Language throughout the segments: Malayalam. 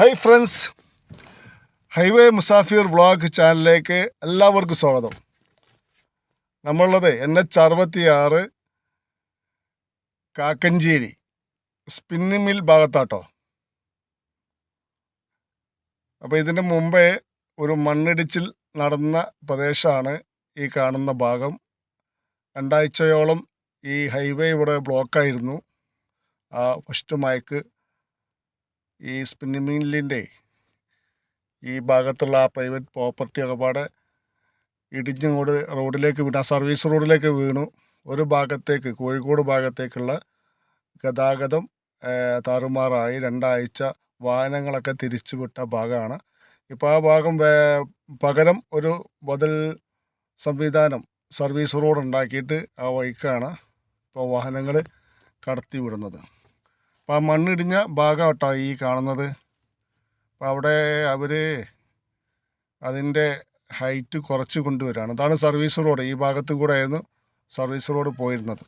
Hi friends highway Musafir vlog ചാനലിലേക്ക് എല്ലാവർക്കും സ്വാഗതം. നമ്മളുള്ളത് എൻ എച്ച് അറുപത്തി ആറ് കാക്കഞ്ചേരി സ്പിന്നി മിൽ ഭാഗത്താട്ടോ. അപ്പോൾ ഇതിന് മുമ്പേ ഒരു മണ്ണിടിച്ചിൽ നടന്ന പ്രദേശമാണ് ഈ കാണുന്ന ഭാഗം. രണ്ടാഴ്ചയോളം ഈ ഹൈവേ ഇവിടെ ബ്ലോക്കായിരുന്നു ആ ഫസ്റ്റ് മയക്ക് ഈ സ്പിന്നിങ് മില്ലിന്റെ ഈ ഭാഗത്തുള്ള ആ പ്രൈവറ്റ് പ്രോപ്പർട്ടി ഒക്കെ പാടെ റോഡിലേക്ക് വീണു ആ സർവീസ് റോഡിലേക്ക് വീണു. ഒരു ഭാഗത്തേക്ക് കോഴിക്കോട് ഭാഗത്തേക്കുള്ള ഗതാഗതം താറുമാറായി. രണ്ടാഴ്ച വാഹനങ്ങളൊക്കെ തിരിച്ചുവിട്ട ഭാഗമാണ്. ഇപ്പോൾ ആ ഭാഗം പകരം ഒരു ബദൽ സംവിധാനം സർവീസ് റോഡ് ഉണ്ടാക്കിയിട്ട് ആ വഴിക്കാണ് ഇപ്പോൾ വാഹനങ്ങൾ കടത്തി വിടുന്നത് അപ്പോൾ ആ മണ്ണിടിഞ്ഞ ഭാഗം കേട്ടോ ഈ കാണുന്നത്. അപ്പോൾ അവിടെ അവർ അതിന്റെ ഹൈറ്റ് കുറച്ച് കൊണ്ടുവരികയാണ് അതാണ് സർവീസ് റോഡ്. ഈ ഭാഗത്ത് കൂടെ ആയിരുന്നു സർവീസ് റോഡ് പോയിരുന്നത്.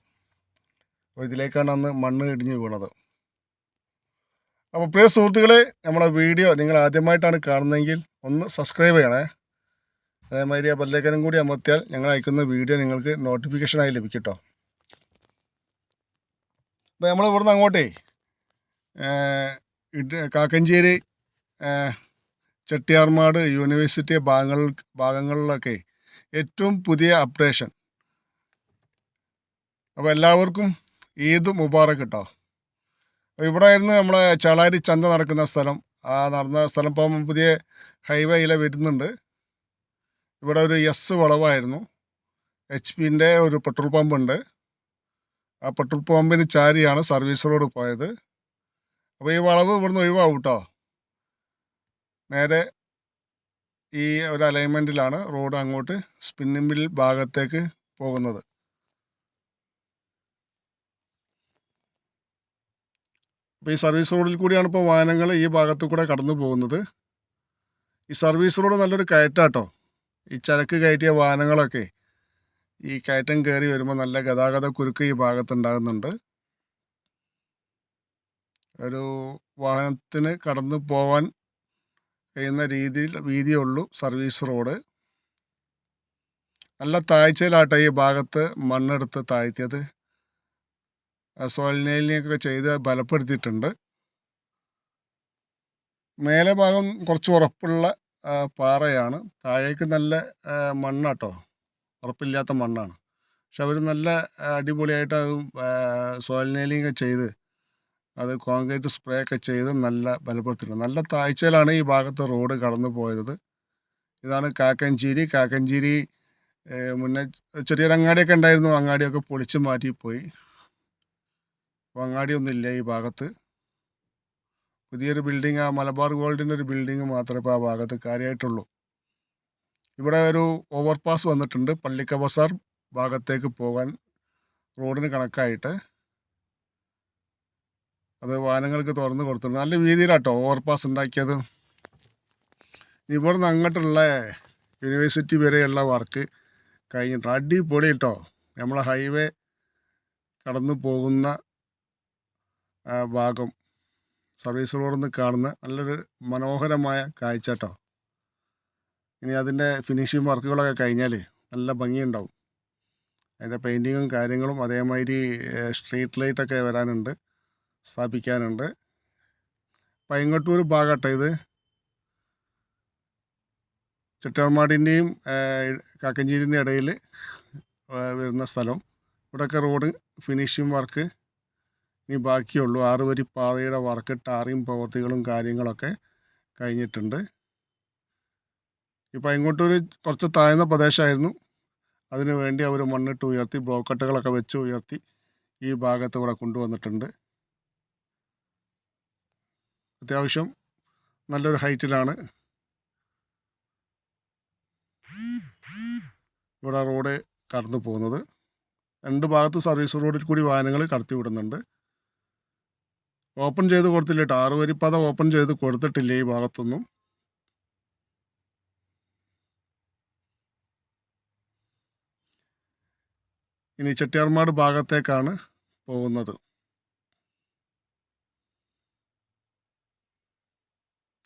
അപ്പോൾ ഇതിലേക്കാണ് അന്ന് മണ്ണ് ഇടിഞ്ഞ് വീണത്. അപ്പോൾ പ്രിയ സുഹൃത്തുക്കളെ നമ്മളെ വീഡിയോ നിങ്ങൾ ആദ്യമായിട്ടാണ് കാണുന്നതെങ്കിൽ ഒന്ന് സബ്സ്ക്രൈബ് ചെയ്യണേ. അതേമാതിരി ആ ബല്ലേക്കനും കൂടി അമർത്തിയാൽ ഞങ്ങൾ അയക്കുന്ന വീഡിയോ നിങ്ങൾക്ക് നോട്ടിഫിക്കേഷനായി ലഭിക്കും കേട്ടോ അപ്പോൾ നമ്മൾ ഇവിടുന്ന് അങ്ങോട്ടേ കാക്കഞ്ചേരി ചെട്ടിയാർമാട് യൂണിവേഴ്സിറ്റി ഭാഗങ്ങൾ ഭാഗങ്ങളിലൊക്കെ ഏറ്റവും പുതിയ അപ്ഡേഷൻ. അപ്പോൾ എല്ലാവർക്കും ഈദ് മുബാറക് കേട്ടോ ഇവിടെ ആയിരുന്നു നമ്മളെ ചളാരി ചന്ത നടക്കുന്ന സ്ഥലം. ആ നടന്ന സ്ഥലം ഇപ്പം പുതിയ ഹൈവേയിലെ വരുന്നുണ്ട്. ഇവിടെ ഒരു എസ് വളവായിരുന്നു. എച്ച് പിന്റെ ഒരു പെട്രോൾ പമ്പ് ഉണ്ട് ആ പെട്രോൾ പമ്പിന് ചാരിയാണ് സർവീസ് റോഡ് പോയത്. അപ്പോൾ ഈ വളവ് ഇവിടുന്ന് ഒഴിവാകും കേട്ടോ നേരെ ഈ ഒരു അലൈൻമെന്റിലാണ് റോഡ് അങ്ങോട്ട് സ്പിന്നിംഗ് മിൽ ഭാഗത്തേക്ക് പോകുന്നത്. അപ്പോൾ ഈ സർവീസ് റോഡിൽ കൂടിയാണ് ഇപ്പോൾ വാഹനങ്ങൾ ഈ ഭാഗത്തു കൂടെ കടന്നു പോകുന്നത്. ഈ സർവീസ് റോഡ് നല്ലൊരു കയറ്റാട്ടോ. ഈ ചരക്ക് കയറ്റിയ വാഹനങ്ങളൊക്കെ ഈ കയറ്റം കയറി വരുമ്പോൾ നല്ല ഗതാഗത കുരുക്ക് ഈ ഭാഗത്തുണ്ടാകുന്നുണ്ട് ഒരു വാഹനത്തിന് കടന്നു പോവാൻ കഴിയുന്ന രീതിയിൽ വീതിയുള്ളൂ സർവീസ് റോഡ്. നല്ല താഴ്ചയിലാട്ടെ ഈ ഭാഗത്ത് മണ്ണെടുത്ത് താഴ്ത്തിയത്. സോയിൽ ചെയ്ത് ബലപ്പെടുത്തിയിട്ടുണ്ട്. മേലെ ഭാഗം കുറച്ച് ഉറപ്പുള്ള പാറയാണ്. താഴേക്ക് നല്ല മണ്ണാട്ടോ. ഉറപ്പില്ലാത്ത മണ്ണാണ്. പക്ഷെ അവർ നല്ല അടിപൊളിയായിട്ട് അത് സോയിൽ ചെയ്ത് അത് കോൺക്രീറ്റ് സ്പ്രേ ഒക്കെ ചെയ്ത് നല്ല ബലപ്പെടുത്തിയിട്ടുണ്ട്. നല്ല താഴ്ചയിലാണ് ഈ ഭാഗത്ത് റോഡ് കടന്നു പോയത്. ഇതാണ് കാക്കഞ്ചേരി. കാക്കഞ്ചേരി മുന്നേ ചെറിയൊരു അങ്ങാടിയൊക്കെ ഉണ്ടായിരുന്നു. അങ്ങാടിയൊക്കെ പൊളിച്ചു മാറ്റിപ്പോയി. അപ്പോൾ അങ്ങാടിയൊന്നും ഇല്ല ഈ ഭാഗത്ത്. പുതിയൊരു ബിൽഡിംഗ് ആ മലബാർ ഗോൾഡിന്റെ ഒരു ബിൽഡിംഗ് മാത്രമേ ഇപ്പോൾ ആ ഭാഗത്ത് കാര്യമായിട്ടുള്ളൂ. ഇവിടെ ഒരു ഓവർപാസ് വന്നിട്ടുണ്ട്. പള്ളിക്കബസാർ ഭാഗത്തേക്ക് പോകാൻ റോഡിന് കണക്കായിട്ട്. അത് വാനങ്ങൾക്ക് തുറന്ന് കൊടുത്തിട്ടുണ്ട്. നല്ല വീതിയിലാട്ടോ ഓവർപാസ് ഉണ്ടാക്കിയത്. ഇവിടുന്ന് അങ്ങോട്ടുള്ള യൂണിവേഴ്സിറ്റി വരെയുള്ള വർക്ക് കഴിഞ്ഞിട്ട് അടിപൊളി കേട്ടോ നമ്മളെ ഹൈവേ കടന്നു പോകുന്ന ഭാഗം. സർവീസ് റോഡിൽ നിന്ന് കാണുന്ന നല്ലൊരു മനോഹരമായ കാഴ്ച കേട്ടോ ഇനി അതിന്റെ ഫിനിഷിങ് വർക്കുകളൊക്കെ കഴിഞ്ഞാൽ നല്ല ഭംഗിയുണ്ടാവും. അതിന്റെ പെയിന്റിങ്ങും കാര്യങ്ങളും അതേമാതിരി സ്ട്രീറ്റ് ലൈറ്റൊക്കെ വരാനുണ്ട്. സ്ഥാപിക്കാനുണ്ട്. പൈങ്ങോട്ടൂർ ഭാഗട്ടെ ഇത്? ചിട്ടമാടിന്റെയും കാക്കഞ്ചേരിന്റെ ഇടയിൽ വരുന്ന സ്ഥലം. ഇവിടെയൊക്കെ റോഡ് ഫിനിഷിംഗ് വർക്ക്. ഇനി ബാക്കിയുള്ളൂ. ആറ് വരി പാതയുടെ വർക്ക് ടാറിയും പ്രവൃത്തികളും കാര്യങ്ങളൊക്കെ കഴിഞ്ഞിട്ടുണ്ട്. ഇപ്പോൾ ഇങ്ങോട്ടൊരു കുറച്ച് താഴ്ന്ന പ്രദേശമായിരുന്നു. അതിനുവേണ്ടി അവർ മണ്ണിട്ട് ഉയർത്തി ബ്ലോക്കട്ടുകളൊക്കെ വെച്ച് ഉയർത്തി ഈ ഭാഗത്ത് ഇവിടെ കൊണ്ടുവന്നിട്ടുണ്ട്. അത്യാവശ്യം നല്ലൊരു ഹൈറ്റിലാണ്. ഇവിടെ റോഡ് കടന്നു പോകുന്നത്. രണ്ട് ഭാഗത്ത് സർവീസ് റോഡിൽ കൂടി വാഹനങ്ങൾ കടത്തി വിടുന്നുണ്ട്. ഓപ്പൺ ചെയ്ത് കൊടുത്തില്ല കേട്ടോ. ആറ് വരിപ്പാത ഓപ്പൺ ചെയ്ത് കൊടുത്തിട്ടില്ല ഈ ഭാഗത്തൊന്നും. ഇനി ചെട്ടിയാർമാട് ഭാഗത്തേക്കാണ് പോകുന്നത്.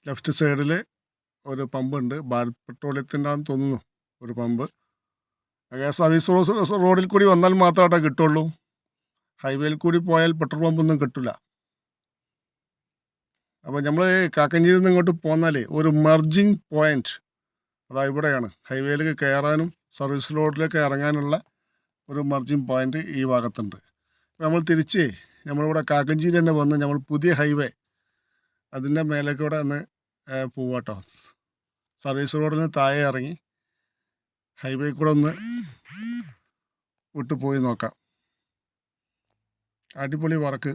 ലെഫ്റ്റ് സൈഡിൽ ഒരു പമ്പുണ്ട്. ഭാരത് പെട്രോളിയത്തിന്റെ ആണെന്ന് തോന്നുന്നു ഒരു പമ്പ്. സർവീസ് റോഡ് റോഡിൽ കൂടി വന്നാൽ മാത്രമായിട്ടേ കിട്ടുള്ളൂ. ഹൈവേയിൽ കൂടി പോയാൽ പെട്രോൾ പമ്പൊന്നും കിട്ടില്ല അപ്പോൾ നമ്മൾ കാക്കഞ്ചേരിയിൽ നിന്ന് ഇങ്ങോട്ട് പോന്നാൽ ഒരു മെർജിങ് പോയിന്റ് അതാ ഇവിടെയാണ്. ഹൈവേയിലേക്ക് കയറാനും സർവീസ് റോഡിലേക്ക് ഇറങ്ങാനുള്ള ഒരു മെർജിങ് പോയിന്റ് ഈ ഭാഗത്തുണ്ട്. നമ്മൾ തിരിച്ച് നമ്മളിവിടെ കാക്കഞ്ചേരി തന്നെ വന്ന് നമ്മൾ പുതിയ ഹൈവേ അതിന്റെ മേലേക്കൂടെ കൂടെ ഒന്ന് പോവാട്ടോ. സർവീസ് റോഡിൽ നിന്ന് താഴെ ഇറങ്ങി ഹൈവേ കൂടെ ഒന്ന് വിട്ടു പോയി നോക്കാം. അടിപൊളി വർക്ക്.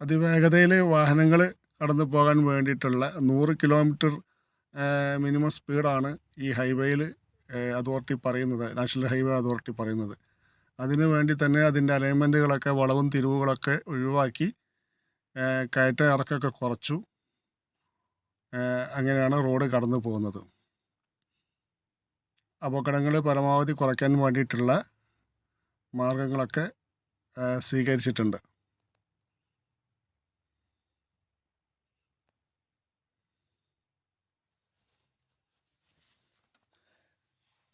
അതിവേഗതയിൽ വാഹനങ്ങൾ കടന്നു പോകാൻ വേണ്ടിയിട്ടുള്ള നൂറ് കിലോമീറ്റർ മിനിമം സ്പീഡാണ് ഈ ഹൈവേയിൽ അതോറിറ്റി പറയുന്നത്. നാഷണൽ ഹൈവേ അതോറിറ്റി പറയുന്നത്. അതിനു വേണ്ടി തന്നെ അതിന്റെ അലൈൻമെന്റുകളൊക്കെ വളവും തിരിവുകളൊക്കെ ഒഴിവാക്കി കയറ്റ ഇറക്കൊക്കെ കുറച്ചു. അങ്ങനെയാണ് റോഡ് കടന്നു പോകുന്നത്. അപകടങ്ങൾ പരമാവധി കുറയ്ക്കാൻ വേണ്ടിയിട്ടുള്ള മാർഗങ്ങളൊക്കെ സ്വീകരിച്ചിട്ടുണ്ട്.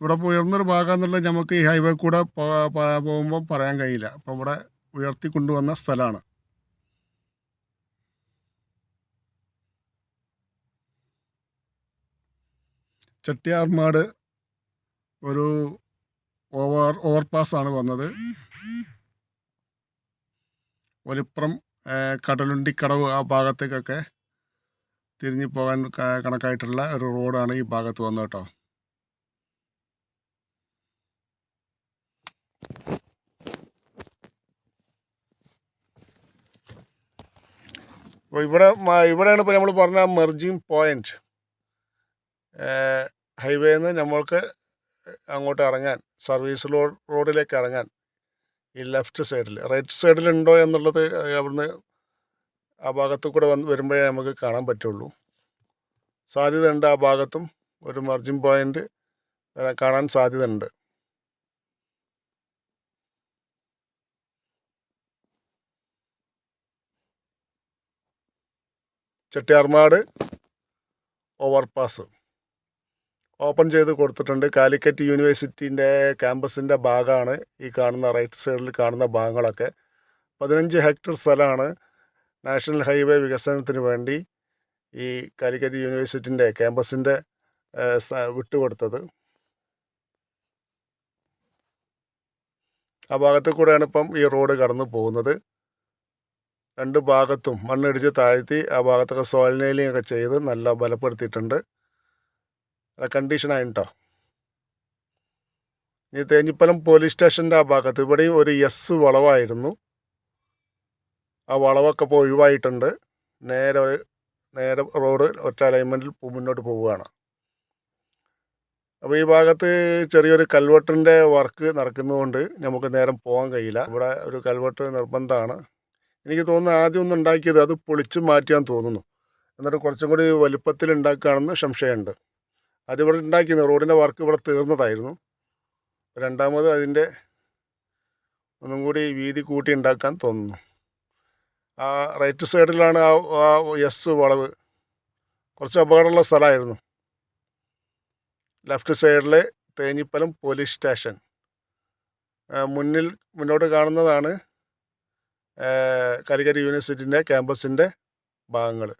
ഇവിടെ ഉയർന്നൊരു ഭാഗം എന്നുള്ളത് നമുക്ക് ഈ ഹൈവേ കൂടെ പോകുമ്പോൾ പറയാൻ കഴിയില്ല. അപ്പോൾ ഇവിടെ ഉയർത്തി കൊണ്ടുവന്ന സ്ഥലമാണ് ചെട്ടിയാർമാട് ഒരു ഓവർ ഓവർപാസ് ആണ് വന്നത് ഒലിപ്പുറം കടലുണ്ടിക്കടവ് ആ ഭാഗത്തേക്കൊക്കെ തിരിഞ്ഞു പോകാൻ കണക്കായിട്ടുള്ള ഒരു റോഡാണ് ഈ ഭാഗത്ത് വന്നത് കേട്ടോ. അപ്പോൾ ഇവിടെ ഇവിടെയാണ് ഇപ്പോൾ നമ്മൾ പറഞ്ഞ മെർജിങ് പോയിന്റ് നിന്ന് നമ്മൾക്ക് അങ്ങോട്ട് ഇറങ്ങാൻ സർവീസ് റോഡ് റോഡിലേക്ക് ഇറങ്ങാൻ ഈ ലെഫ്റ്റ് സൈഡിൽ റൈറ്റ് സൈഡിലുണ്ടോ എന്നുള്ളത് അവിടുന്ന് ആ ഭാഗത്തു കൂടെ വന്ന് വരുമ്പോഴേ നമുക്ക് കാണാൻ പറ്റുള്ളൂ. സാധ്യതയുണ്ട് ആ ഭാഗത്തും ഒരു മർജിങ് പോയിന്റ് കാണാൻ സാധ്യതയുണ്ട്. ചെട്ടിയാർമാട് ഓവർപാസ്. ഓപ്പൺ ചെയ്ത് കൊടുത്തിട്ടുണ്ട്. കാലിക്കറ്റ് യൂണിവേഴ്സിറ്റീന്റെ ക്യാമ്പസിന്റെ ഭാഗമാണ് ഈ കാണുന്ന റൈറ്റ് സൈഡിൽ കാണുന്ന ഭാഗങ്ങളൊക്കെ. പതിനഞ്ച് ഹെക്ടർ സ്ഥലമാണ് നാഷണൽ ഹൈവേ വികസനത്തിന് വേണ്ടി ഈ കാലിക്കറ്റ് യൂണിവേഴ്സിറ്റിന്റെ ക്യാമ്പസിന്റെ വിട്ടുകൊടുത്തത്. ആ ഭാഗത്ത് കൂടെയാണ് ഇപ്പം ഈ റോഡ് കടന്നു പോകുന്നത്. രണ്ട് ഭാഗത്തും മണ്ണിടിച്ച് താഴ്ത്തി ആ ഭാഗത്തൊക്കെ സോയിൽ ഒക്കെ ചെയ്ത് നല്ല ബലപ്പെടുത്തിയിട്ടുണ്ട്. കണ്ടീഷനായി കേട്ടോ ഇനി തേഞ്ഞിപ്പലം പോലീസ് സ്റ്റേഷന്റെ ആ ഭാഗത്ത് ഇവിടെയും ഒരു എസ് വളവായിരുന്നു. ആ വളവൊക്കെ ഇപ്പോൾ ഒഴിവായിട്ടുണ്ട്. നേരെ ഒരു നേരെ റോഡ് ഒറ്റ അലൈൻമെന്റിൽ മുന്നോട്ട് പോവുകയാണ്. അപ്പോൾ ഈ ഭാഗത്ത് ചെറിയൊരു കൽവെട്ടിന്റെ വർക്ക് നടക്കുന്നതുകൊണ്ട് നമുക്ക് നേരം പോകാൻ കഴിയില്ല. ഇവിടെ ഒരു കൽവെട്ട് നിർബന്ധമാണ്. എനിക്ക് തോന്നുന്നു ആദ്യം ഒന്ന് ഉണ്ടാക്കിയത് അത് പൊളിച്ച് മാറ്റിയാൻ തോന്നുന്നു. എന്നിട്ട് കുറച്ചും കൂടി വലുപ്പത്തിൽ ഉണ്ടാക്കുകയാണെന്ന് സംശയമുണ്ട്. അതിവിടെ ഉണ്ടാക്കിയിരുന്നു റോഡിന്റെ വർക്ക് ഇവിടെ തീർന്നതായിരുന്നു. രണ്ടാമത് അതിന്റെ ഒന്നും കൂടി വീതി കൂട്ടി ഉണ്ടാക്കാൻ തോന്നുന്നു. ആ റൈറ്റ് സൈഡിലാണ് ആ ആ എസ് വളവ്. കുറച്ച് അപകടമുള്ള സ്ഥലമായിരുന്നു. ലെഫ്റ്റ് സൈഡിലെ തേഞ്ഞിപ്പലം പോലീസ് സ്റ്റേഷൻ. മുന്നിൽ മുന്നോട്ട് കാണുന്നതാണ് കാലിക്കറ്റ് യൂണിവേഴ്സിറ്റിന്റെ ക്യാമ്പസിന്റെ ഭാഗങ്ങൾ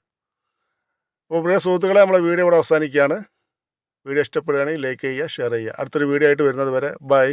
അപ്പോൾ പ്രിയ സുഹൃത്തുക്കളെ നമ്മളെ വീഡിയോ ഇവിടെ അവസാനിക്കുകയാണ്. വീഡിയോ ഇഷ്ടപ്പെടുകയാണെങ്കിൽ ലൈക്ക് ചെയ്യുക ഷെയർ ചെയ്യുക. അടുത്തൊരു വീഡിയോ ആയിട്ട് വരുന്നത് വരെ ബൈ.